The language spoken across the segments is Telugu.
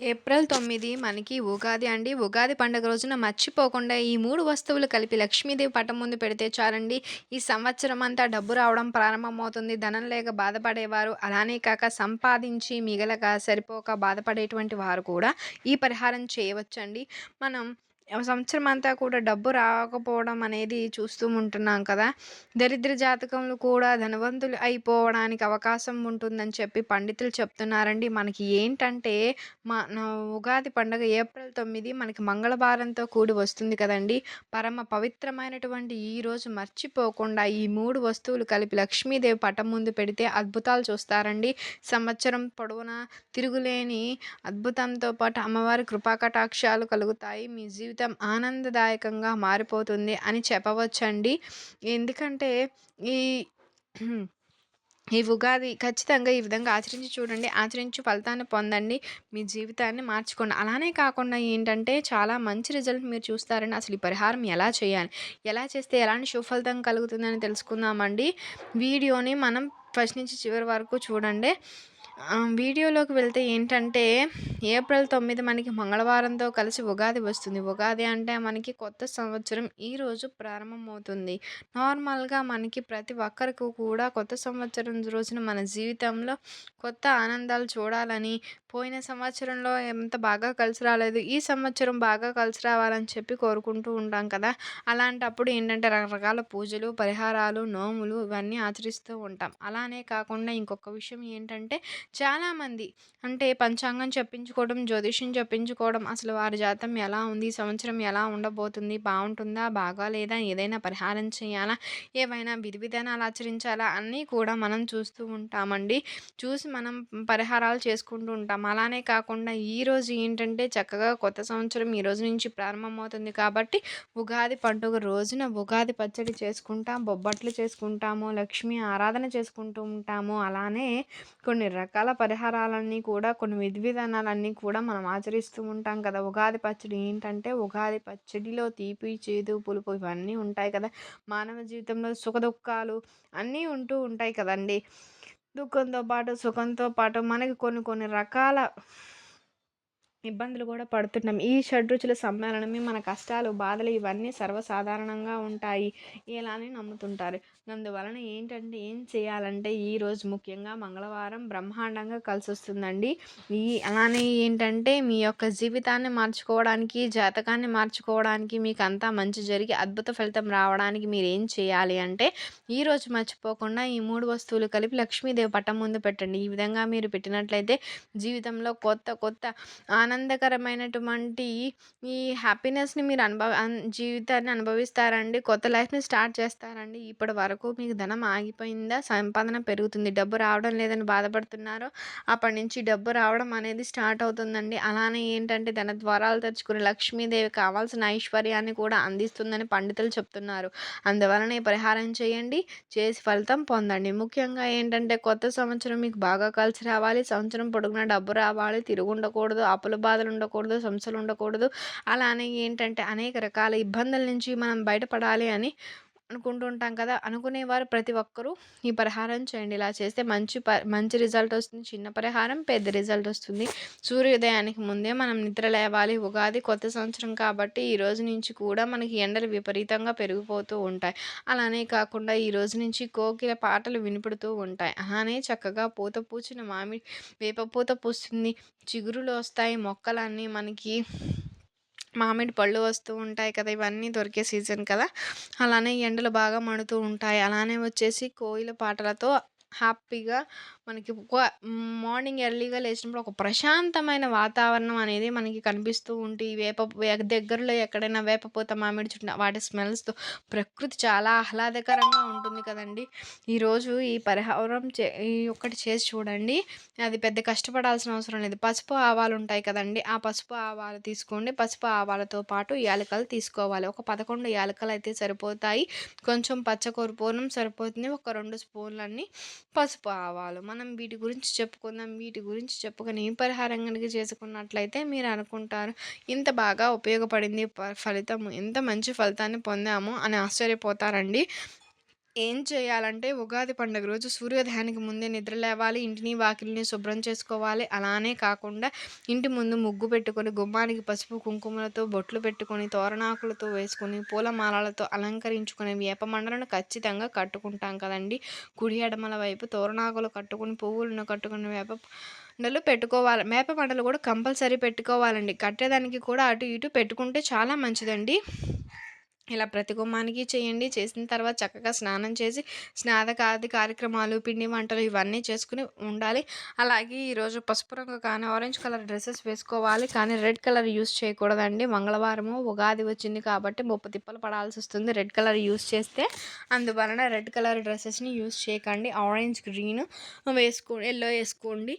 ఏప్రిల్ తొమ్మిది మనకి ఉగాది అండి. ఉగాది పండుగ రోజున మర్చిపోకుండా ఈ మూడు వస్తువులు కలిపి లక్ష్మీదేవి పటం ముందు పెడితే చాలండి. ఈ సంవత్సరం అంతా డబ్బు రావడం ప్రారంభమవుతుంది. ధనం లేక బాధపడేవారు, అలానే కాక సంపాదించి మిగలక సరిపోక బాధపడేటువంటి వారు కూడా ఈ పరిహారం చేయవచ్చండి. మనం సంవత్సరం అంతా కూడా డబ్బు రాకపోవడం అనేది చూస్తూ ఉంటున్నాం కదా! దరిద్ర జాతకంలో కూడా ధనవంతులు అయిపోవడానికి అవకాశం ఉంటుందని చెప్పి పండితులు చెప్తున్నారండి. మనకి ఏంటంటే మా ఉగాది పండుగ ఏప్రిల్ తొమ్మిది మనకి మంగళవారంతో కూడి వస్తుంది కదండీ! పరమ పవిత్రమైనటువంటి ఈరోజు మర్చిపోకుండా ఈ మూడు వస్తువులు కలిపి లక్ష్మీదేవి పటం ముందు పెడితే అద్భుతాలు చూస్తారండి. సంవత్సరం పొడవునా తిరుగులేని అద్భుతంతో పాటు అమ్మవారి కృపాకటాక్షాలు కలుగుతాయి. మీ జీవితం ఆనందదాయకంగా మారిపోతుంది అని చెప్పవచ్చండి. ఎందుకంటే ఈ ఈ ఉగాది ఖచ్చితంగా ఈ విధంగా ఆచరించి చూడండి. ఆచరించి ఫలితాన్ని పొందండి. మీ జీవితాన్ని మార్చుకోండి. అలానే కాకుండా ఏంటంటే చాలా మంచి రిజల్ట్ మీరు చూస్తారని అసలు ఈ పరిహారం ఎలా చేయాలి? ఎలా చేస్తే ఎలాంటి సుఫలితం కలుగుతుందని తెలుసుకుందామండి. వీడియోని మనం ఫస్ట్ నుంచి చివరి వరకు చూడండి. వీడియోలోకి వెళ్తే ఏంటంటే ఏప్రిల్ తొమ్మిది మనకి మంగళవారంతో కలిసి ఉగాది వస్తుంది. ఉగాది అంటే మనకి కొత్త సంవత్సరం ఈరోజు ప్రారంభమవుతుంది. నార్మల్గా మనకి ప్రతి ఒక్కరికి కూడా కొత్త సంవత్సరం రోజున మన జీవితంలో కొత్త ఆనందాలు చూడాలని పోయిన సంవత్సరంలో ఎంత బాగా కలిసి రాలేదు ఈ సంవత్సరం బాగా కలిసి రావాలని చెప్పి కోరుకుంటూ ఉంటాం కదా. అలాంటప్పుడు ఏంటంటే రకరకాల పూజలు పరిహారాలు నోములు ఇవన్నీ ఆచరిస్తూ ఉంటాం. అలానే కాకుండా ఇంకొక విషయం ఏంటంటే చాలామంది అంటే పంచాంగం చెప్పించుకోవడం జ్యోతిష్యం చెప్పించుకోవడం అసలు వారి జాతం ఎలా ఉంది ఈ సంవత్సరం ఎలా ఉండబోతుంది బాగుంటుందా బాగాలేదా ఏదైనా పరిహారం చేయాలా ఏవైనా విధి విధానాలు ఆచరించాలా అన్నీ కూడా మనం చూస్తూ ఉంటామండి. చూసి మనం పరిహారాలు చేసుకుంటూ ఉంటాం. అలానే కాకుండా ఈరోజు ఏంటంటే చక్కగా కొత్త సంవత్సరం ఈ రోజు నుంచి ప్రారంభమవుతుంది కాబట్టి ఉగాది పండుగ రోజున ఉగాది పచ్చడి చేసుకుంటాం బొబ్బట్లు చేసుకుంటాము లక్ష్మీ ఆరాధన చేసుకుంటూ ఉంటాము. అలానే కొన్ని రకాల పరిహారాలన్నీ కూడా కొన్ని విధి విధానాలన్నీ కూడా మనం ఆచరిస్తూ ఉంటాం కదా. ఉగాది పచ్చడి ఏంటంటే ఉగాది పచ్చడిలో తీపి చేదు పులుపు ఇవన్నీ ఉంటాయి కదా. మానవ జీవితంలో సుఖదుఖాలు అన్నీ ఉంటూ ఉంటాయి కదండి. దుఃఖంతో పాటు సుఖంతో పాటు మనకి కొన్ని కొన్ని రకాల ఇబ్బందులు కూడా పడుతున్నాం. ఈ షడ్రుచుల సమ్మేళనమే మన కష్టాలు బాధలు ఇవన్నీ సర్వసాధారణంగా ఉంటాయి ఇలా అని నమ్ముతుంటారు. అందువలన ఏంటంటే ఏం చేయాలంటే ఈరోజు ముఖ్యంగా మంగళవారం బ్రహ్మాండంగా కలిసి వస్తుందండి ఈ అలానే ఏంటంటే మీ యొక్క జీవితాన్ని మార్చుకోవడానికి జాతకాన్ని మార్చుకోవడానికి మీకు అంతా మంచి జరిగి అద్భుత ఫలితం రావడానికి మీరు ఏం చేయాలి అంటే ఈరోజు మర్చిపోకుండా ఈ మూడు వస్తువులు కలిపి లక్ష్మీదేవి పట్టం ముందు పెట్టండి. ఈ విధంగా మీరు పెట్టినట్లయితే జీవితంలో కొత్త కొత్త ఆనందకరమైనటువంటి ఈ హ్యాపీనెస్ని మీరు అనుభవ జీవితాన్ని అనుభవిస్తారండి. కొత్త లైఫ్ని స్టార్ట్ చేస్తారండి. ఇప్పటి వరకు మీకు ధనం ఆగిపోయిందా? సంపాదన పెరుగుతుంది. డబ్బు రావడం లేదని బాధపడుతున్నారో అప్పటి నుంచి డబ్బు రావడం అనేది స్టార్ట్ అవుతుందండి. అలానే ఏంటంటే ధన ద్వారాలు తెచ్చుకుని లక్ష్మీదేవి కావాల్సిన ఐశ్వర్యాన్ని కూడా అందిస్తుందని పండితులు చెప్తున్నారు. అందువలన ఈ పరిహారం చేయండి. చేసి ఫలితం పొందండి. ముఖ్యంగా ఏంటంటే కొత్త సంవత్సరం మీకు బాగా కలిసి రావాలి. సంవత్సరం పొడుగున డబ్బు రావాలి. తిరుగు ఉండకూడదు అప్పుల బాధలు ఉండకూడదు సమస్యలు ఉండకూడదు అలానే ఏంటంటే అనేక రకాల ఇబ్బందుల నుంచి మనం బయటపడాలి అని అనుకుంటూ ఉంటాం కదా! అనుకునేవారు ప్రతి ఒక్కరూ ఈ పరిహారం చేయండి. ఇలా చేస్తే మంచి ప మంచి రిజల్ట్ వస్తుంది. చిన్న పరిహారం పెద్ద రిజల్ట్ వస్తుంది. సూర్యోదయానికి ముందే మనం నిద్ర లేవాలి. ఉగాది కొత్త సంవత్సరం కాబట్టి ఈ రోజు నుంచి కూడా మనకి ఎండలు విపరీతంగా పెరిగిపోతూ ఉంటాయి. అలానే కాకుండా ఈ రోజు నుంచి కోకిల పాటలు వినిపడుతూ ఉంటాయి. అలానే చక్కగా పూత పూచిన మామిడి వేప పూత పూస్తుంది. చిగురులు వస్తాయి. మొక్కలన్నీ మనకి మామిడి పళ్ళు వస్తూ ఉంటాయి కదా ఇవన్నీ దొరికే సీజన్ కదా. అలానే ఎండలు బాగా మండుతూ ఉంటాయి. అలానే వచ్చేసి కోయిల పాటలతో హ్యాపీగా మనకి ఒక మార్నింగ్ ఎర్లీగా లేచినప్పుడు ఒక ప్రశాంతమైన వాతావరణం అనేది మనకి కనిపిస్తూ ఉంటే ఈ వేప దగ్గరలో ఎక్కడైనా వేపపూత మామిడి చుట్టు వాటి స్మెల్స్తో ప్రకృతి చాలా ఆహ్లాదకరంగా ఉంటుంది కదండి. ఈరోజు ఈ పరిహారం చే ఈ ఒక్కటి చేసి చూడండి. అది పెద్ద కష్టపడాల్సిన అవసరం లేదు. పసుపు ఆవాలు ఉంటాయి కదండి. ఆ పసుపు ఆవాలు తీసుకోండి. పసుపు ఆవాలతో పాటు యాలకలు తీసుకోవాలి. ఒక పదకొండు యాలకలు అయితే సరిపోతాయి. కొంచెం పచ్చకూర సరిపోతుంది. ఒక రెండు స్పూన్లన్నీ పసుపు ఆవాలు. మనం వీటి గురించి చెప్పుకుందాం. వీటి గురించి చెప్పుకొని ఈ పరిహారం కనుక చేసుకున్నట్లయితే మీరు అనుకుంటారు ఇంత బాగా ఉపయోగపడింది ఫలితం ఎంత మంచి ఫలితాన్ని పొందాము అని ఆశ్చర్యపోతారండి. ఏం చేయాలంటే ఉగాది పండుగ రోజు సూర్యోదయానికి ముందే నిద్ర లేవాలి ఇంటిని వాకిలిని శుభ్రం చేసుకోవాలి. అలానే కాకుండా ఇంటి ముందు ముగ్గు పెట్టుకొని గుమ్మానికి పసుపు కుంకుమలతో బొట్లు పెట్టుకొని తోరణాకులతో వేసుకొని పూలమాలలతో అలంకరించుకుని వేప మండలను ఖచ్చితంగా కట్టుకుంటాం కదండి. కుడి ఎడమల వైపు తోరణాకులు కట్టుకుని పువ్వులను కట్టుకుని వేప మండలు పెట్టుకోవాలి. మేప మండలు కూడా కంపల్సరీ పెట్టుకోవాలండి. కట్టేదానికి కూడా అటు ఇటు పెట్టుకుంటే చాలా మంచిదండి. ఇలా ప్రతి గుమ్మానికి చేయండి. చేసిన తర్వాత చక్కగా స్నానం చేసి స్నానకాది కార్యక్రమాలు పిండి వంటలు ఇవన్నీ చేసుకుని ఉండాలి. అలాగే ఈరోజు పసుపు రంగు కానీ ఆరెంజ్ కలర్ డ్రెస్సెస్ వేసుకోవాలి. కానీ రెడ్ కలర్ యూస్ చేయకూడదండి. మంగళవారము ఉగాది వచ్చింది కాబట్టి ముప్పు తిప్పలు పడాల్సి వస్తుంది. రెడ్ కలర్ యూస్ చేస్తే అందువలన రెడ్ కలర్ డ్రెస్సెస్ని యూస్ చేయకండి. ఆరెంజ్ గ్రీన్ వేసుకో ఎల్లో వేసుకోండి.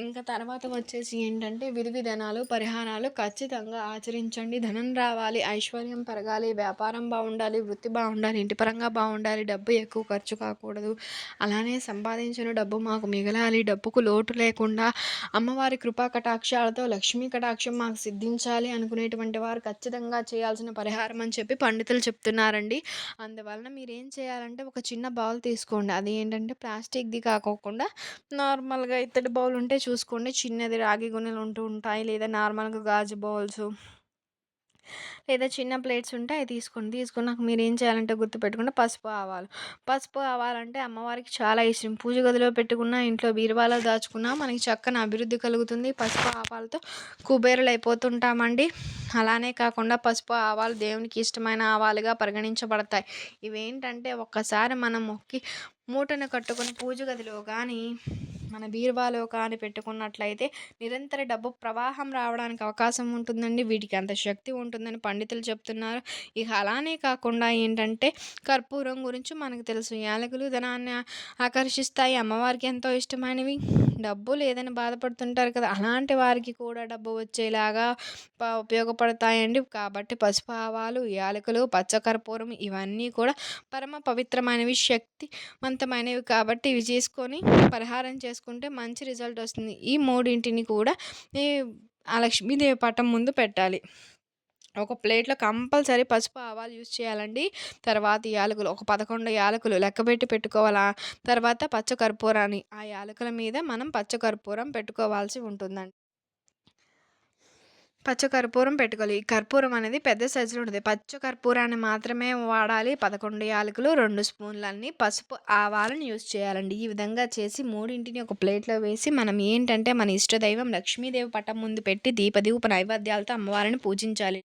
ఇంకా తర్వాత వచ్చేసి ఏంటంటే విధి విధానాలు పరిహారాలు ఖచ్చితంగా ఆచరించండి. ధనం రావాలి ఐశ్వర్యం పెరగాలి వ్యాపారం వ్యాపారం బాగుండాలి వృత్తి బాగుండాలి ఇంటి పరంగా బాగుండాలి డబ్బు ఎక్కువ ఖర్చు కాకూడదు. అలానే సంపాదించిన డబ్బు మాకు మిగలాలి డబ్బుకు లోటు లేకుండా అమ్మవారి కృపా కటాక్షాలతో లక్ష్మీ కటాక్షం మాకు సిద్ధించాలి అనుకునేటువంటి వారు ఖచ్చితంగా చేయాల్సిన పరిహారం అని చెప్పి పండితులు చెప్తున్నారండి. అందువలన మీరేం చేయాలంటే ఒక చిన్న బౌల్ తీసుకోండి. అది ఏంటంటే ప్లాస్టిక్ది కాకోకుండా నార్మల్గా ఇత్తడి బౌల్ ఉంటే చూసుకోండి. చిన్నది రాగి గుణెలు ఉంటూ ఉంటాయి లేదా నార్మల్గా గాజు బౌల్స్ లేదా చిన్న ప్లేట్స్ ఉంటే అవి తీసుకోండి. తీసుకున్నాక మీరు ఏం చేయాలంటే గుర్తుపెట్టుకుంటే పసుపు ఆవాలు. పసుపు ఆవాలంటే అమ్మవారికి చాలా ఇష్టం. పూజ గదిలో పెట్టుకున్న ఇంట్లో బీరువాలో దాచుకున్నా మనకి చక్కని అభివృద్ధి కలుగుతుంది. పసుపు ఆవాలతో కుబేరులు అయిపోతుంటామండి అలానే కాకుండా పసుపు ఆవాలు దేవునికి ఇష్టమైన ఆవాలుగా పరిగణించబడతాయి. ఇవేంటంటే ఒక్కసారి మనం మొక్కి మూటను కట్టుకొని పూజ గదిలో కానీ మన బీరువాలో కానీ పెట్టుకున్నట్లయితే నిరంతర డబ్బు ప్రవాహం రావడానికి అవకాశం ఉంటుందండి. వీటికి అంత శక్తి ఉంటుందని పండితులు చెప్తున్నారు. ఇక అలానే కాకుండా ఏంటంటే కర్పూరం గురించి మనకు తెలుసు. యాలకులు ధనాన్ని ఆకర్షిస్తాయి. అమ్మవారికి ఎంతో ఇష్టమైనవి. డబ్బు లేదని బాధపడుతుంటారు కదా. అలాంటి వారికి కూడా డబ్బు వచ్చేలాగా ఉపయోగపడతాయండి. కాబట్టి పసుపు ఆవాలు యాలకులు పచ్చకర్పూరం ఇవన్నీ కూడా పరమ పవిత్రమైనవి శక్తివంతమైనవి. కాబట్టి ఇవి చేసుకొని పరిహారం చేసుకుంటే మంచి రిజల్ట్ వస్తుంది. ఈ మూడింటిని కూడా ఆ లక్ష్మీదేవి పటం ముందు పెట్టాలి. ఒక ప్లేట్లో కంపల్సరీ పసుపు ఆవాలు యూజ్ చేయాలండి. తర్వాత యాలకులు ఒక పదకొండు యాలకులు లెక్కబెట్టి పెట్టుకోవాలా? తర్వాత పచ్చకర్పూరాన్ని ఆ యాలకుల మీద మనం పచ్చకర్పూరం పెట్టుకోవాల్సి ఉంటుందండి. పచ్చ కర్పూరం పెట్టుకోవాలి. ఈ కర్పూరం అనేది పెద్ద సైజులో ఉంటుంది. పచ్చ కర్పూరాన్ని మాత్రమే వాడాలి. పదకొండు యాలకులు రెండు స్పూన్లన్నీ పసుపు ఆవాలను యూస్ చేయాలండి. ఈ విధంగా చేసి మూడింటిని ఒక ప్లేట్లో వేసి మనం ఏంటంటే మన ఇష్టదైవం లక్ష్మీదేవి పట్టం ముందు పెట్టి దీపదీప నైవేద్యాలతో అమ్మవారిని పూజించాలి.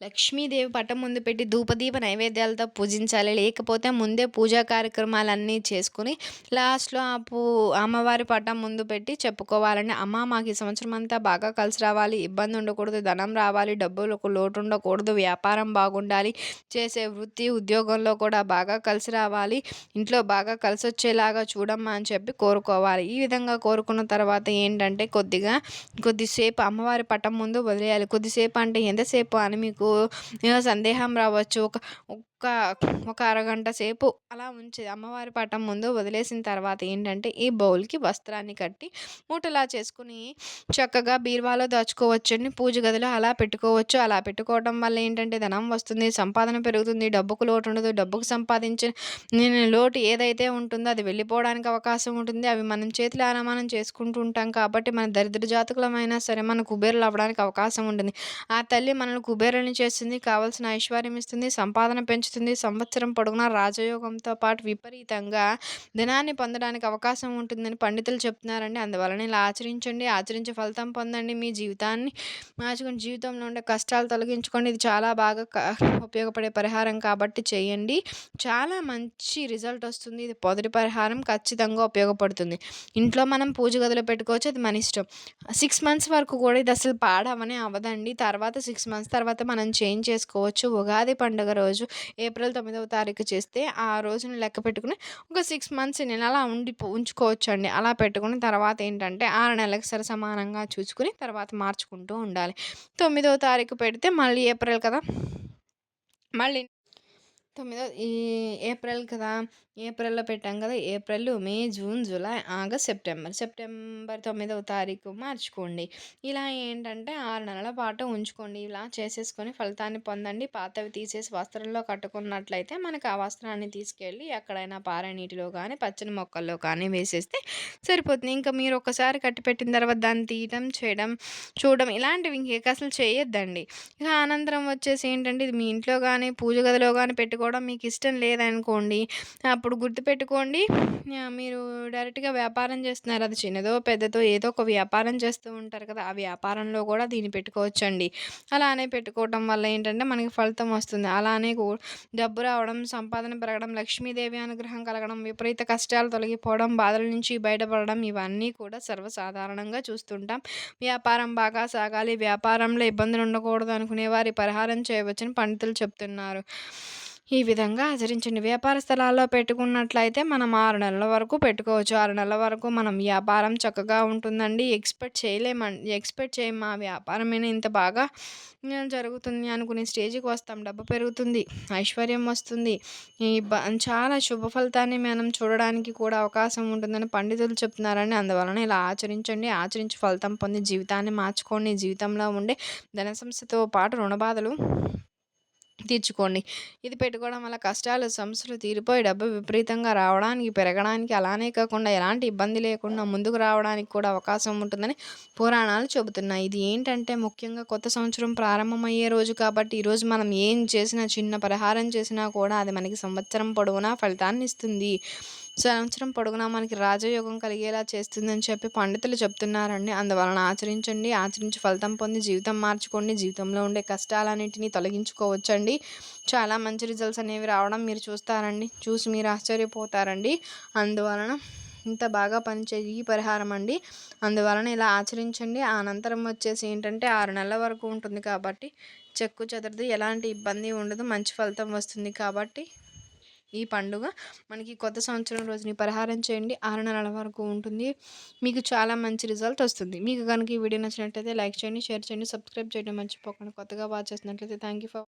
లక్ష్మీదేవి పటం ముందు పెట్టి ధూపదీప నైవేద్యాలతో పూజించాలి. లేకపోతే ముందే పూజా కార్యక్రమాలన్నీ చేసుకుని లాస్ట్లో ఆ పూ అమ్మవారి పటం ముందు పెట్టి చెప్పుకోవాలండి. అమ్మ మాకు ఈ సంవత్సరం అంతా బాగా కలిసి రావాలి. ఇబ్బంది ఉండకూడదు ధనం రావాలి డబ్బులకు లోటు ఉండకూడదు వ్యాపారం బాగుండాలి చేసే వృత్తి ఉద్యోగంలో కూడా బాగా కలిసి రావాలి ఇంట్లో బాగా కలిసి వచ్చేలాగా చూడమ్మా అని చెప్పి కోరుకోవాలి. ఈ విధంగా కోరుకున్న తర్వాత ఏంటంటే కొద్దిగా కొద్దిసేపు అమ్మవారి పటం ముందు వదిలేయాలి. కొద్దిసేపు అంటే ఎంతసేపు అని మీకు మీకు సందేహం రావచ్చు ఒక ఒక ఒక అరగంట సేపు అలా ఉంచేది అమ్మవారి పటం ముందు వదిలేసిన తర్వాత ఏంటంటే ఈ బౌల్కి వస్త్రాన్ని కట్టి మూటలా చేసుకుని చక్కగా బీరువాలో దాచుకోవచ్చండి. పూజ గదిలో అలా పెట్టుకోవచ్చు. అలా పెట్టుకోవడం వల్ల ఏంటంటే ధనం వస్తుంది సంపాదన పెరుగుతుంది డబ్బుకు లోటు ఉండదు డబ్బుకు సంపాదించిన నేను లోటు ఏదైతే ఉంటుందో అది వెళ్ళిపోవడానికి అవకాశం ఉంటుంది. అవి మనం చేతిలో అనమానం చేసుకుంటూ ఉంటాం కాబట్టి మన దరిద్ర జాతకులమైనా సరే మన కుబేరులు అవ్వడానికి అవకాశం ఉంటుంది. ఆ తల్లి మనల్ని కుబేరుని చేస్తుంది కావాల్సిన ఐశ్వర్యం ఇస్తుంది సంపాదన పెంచు పెంచుతుంది సంవత్సరం పొడవునా రాజయోగంతో పాటు విపరీతంగా ధనాన్ని పొందడానికి అవకాశం ఉంటుందని పండితులు చెప్తున్నారండి. అందువలన ఇలా ఆచరించండి. ఆచరించే ఫలితం పొందండి. మీ జీవితాన్ని మార్చుకుని జీవితంలో ఉండే కష్టాలు తొలగించుకోండి. ఇది చాలా బాగా ఉపయోగపడే పరిహారం కాబట్టి చేయండి. చాలా మంచి రిజల్ట్ వస్తుంది. ఇది పొదటి పరిహారం ఖచ్చితంగా ఉపయోగపడుతుంది. ఇంట్లో మనం పూజ గదిలో పెట్టుకోవచ్చు. అది మన ఇష్టం. సిక్స్ మంత్స్ వరకు కూడా ఇది అసలు పాడవనే అవ్వదండి. తర్వాత సిక్స్ మంత్స్ తర్వాత మనం చేంజ్ చేసుకోవచ్చు. ఉగాది పండుగ రోజు ఏప్రిల్ తొమ్మిదవ తారీఖు చేస్తే ఆ రోజుని లెక్క పెట్టుకుని ఒక సిక్స్ మంత్స్ నేను అలా ఉండి ఉంచుకోవచ్చు అండి అలా పెట్టుకుని తర్వాత ఏంటంటే ఆరు నెలలకు సరి సమానంగా చూసుకుని తర్వాత మార్చుకుంటూ ఉండాలి. తొమ్మిదవ తారీఖు పెడితే మళ్ళీ ఏప్రిల్ కదా? మళ్ళీ తొమ్మిదో ఈ ఏప్రిల్ కదా! ఏప్రిల్‌లో పెట్టాం కదా! April, May, June, July, August, September. September తొమ్మిదవ తారీఖు మార్చుకోండి. ఇలా ఏంటంటే ఆరు నెలల పాటు ఉంచుకోండి. ఇలా చేసేసుకొని ఫలితాన్ని పొందండి. పాతవి తీసేసి వస్త్రంలో కట్టుకున్నట్లయితే మనకు ఆ వస్త్రాన్ని తీసుకెళ్ళి ఎక్కడైనా పారే నీటిలో కానీ, పచ్చని మొక్కల్లో కానీ వేసేస్తే సరిపోతుంది. ఇంకా మీరు ఒక్కసారి కట్టిపెట్టిన తర్వాత దాన్ని తీయడం, చేయడం, చూడడం ఇలాంటివి ఇంకేక అసలు చేయొద్దండి. ఇక అనంతరం వచ్చేసి ఏంటంటే ఇది మీ ఇంట్లో కానీ, పూజ గదిలో కానీ కూడా మీకు ఇష్టం లేదనుకోండి అప్పుడు గుర్తుపెట్టుకోండి మీరు డైరెక్ట్‌గా వ్యాపారం చేస్తున్నారు. అది చిన్నదో, పెద్దదో ఏదో ఒక వ్యాపారం చేస్తూ ఉంటారు కదా! ఆ వ్యాపారంలో కూడా దీన్ని పెట్టుకోవచ్చండి. అలానే పెట్టుకోవటం వల్ల ఏంటంటే మనకి ఫలితం వస్తుంది. అలానే డబ్బు రావడం, సంపాదన పెరగడం, లక్ష్మీదేవి అనుగ్రహం కలగడం, విపరీత కష్టాలు తొలగిపోవడం, బాధల నుంచి బయటపడడం ఇవన్నీ కూడా సర్వసాధారణంగా చూస్తుంటాం. వ్యాపారం బాగా సాగాలి, వ్యాపారంలో ఇబ్బందులు ఉండకూడదు అనుకునే వారి పరిహారం చేయవచ్చని పండితులు చెప్తున్నారు. ఈ విధంగా ఆచరించండి. వ్యాపార స్థలాల్లో పెట్టుకున్నట్లయితే మనం ఆరు నెలల వరకు పెట్టుకోవచ్చు. ఆరు నెలల వరకు మనం వ్యాపారం చక్కగా ఉంటుందండి. ఎక్స్‌పెక్ట్ చేయలేమండి ఎక్స్‌పెక్ట్ చేయం మా వ్యాపారమైన ఇంత బాగా జరుగుతుంది అనుకునే స్టేజ్‌కి వస్తాం. డబ్బు పెరుగుతుంది, ఐశ్వర్యం వస్తుంది. ఈ బ చాలా శుభ ఫలితాన్ని మనం చూడడానికి కూడా అవకాశం ఉంటుందని పండితులు చెప్తున్నారండి. అందువలన ఇలా ఆచరించండి. ఆచరించి ఫలితం పొంది జీవితాన్ని మార్చుకోండి. జీవితంలో ఉండే ధన సంస్థతో పాటు రుణ బాధలు తీర్చుకోండి. ఇది పెట్టుకోవడం వల్ల కష్టాలు, సమస్యలు తీరిపోయి డబ్బు విపరీతంగా రావడానికి, పెరగడానికి అలానే కాకుండా ఎలాంటి ఇబ్బంది లేకుండా ముందుకు రావడానికి కూడా అవకాశం ఉంటుందని పురాణాలు చెబుతున్నాయి. ఇది ఏంటంటే ముఖ్యంగా కొత్త సంవత్సరం ప్రారంభమయ్యే రోజు కాబట్టి ఈరోజు మనం ఏం చేసినా చిన్న పరిహారం చేసినా కూడా అది మనకి సంవత్సరం పొడవునా ఫలితాన్ని ఇస్తుంది. సంవత్సరం పొడుగునా మనకి రాజయోగం కలిగేలా చేస్తుందని చెప్పి పండితులు చెప్తున్నారండి. అందువలన ఆచరించండి. ఆచరించి ఫలితం పొంది జీవితం మార్చుకోండి. జీవితంలో ఉండే కష్టాలన్నింటినీ తొలగించుకోవచ్చండి. చాలా మంచి రిజల్ట్స్ అనేవి రావడం మీరు చూస్తారండి. చూసి మీరు ఆశ్చర్యపోతారండి. అందువలన ఇంత బాగా పనిచేయి ఈ పరిహారం అండి. అందువలన ఇలా ఆచరించండి. అనంతరం వచ్చేసి ఏంటంటే ఆరు నెలల వరకు ఉంటుంది కాబట్టి చెక్కు చెదరదు. ఎలాంటి ఇబ్బంది ఉండదు. మంచి ఫలితం వస్తుంది కాబట్టి ఈ పండుగ. మనకి కొత్త సంవత్సరం రోజుని పరిహారం చేయండి. ఆరు నెలల వరకు ఉంటుంది. మీకు చాలా మంచి రిజల్ట్ వస్తుంది. మీకు కనుక ఈ వీడియో నచ్చినట్లయితే లైక్ చేయండి షేర్ చేయండి సబ్స్క్రైబ్ చేయడం మర్చిపోకండి. కొత్తగా వాచ్ చేసినట్లయితే థ్యాంక్ యూ ఫర్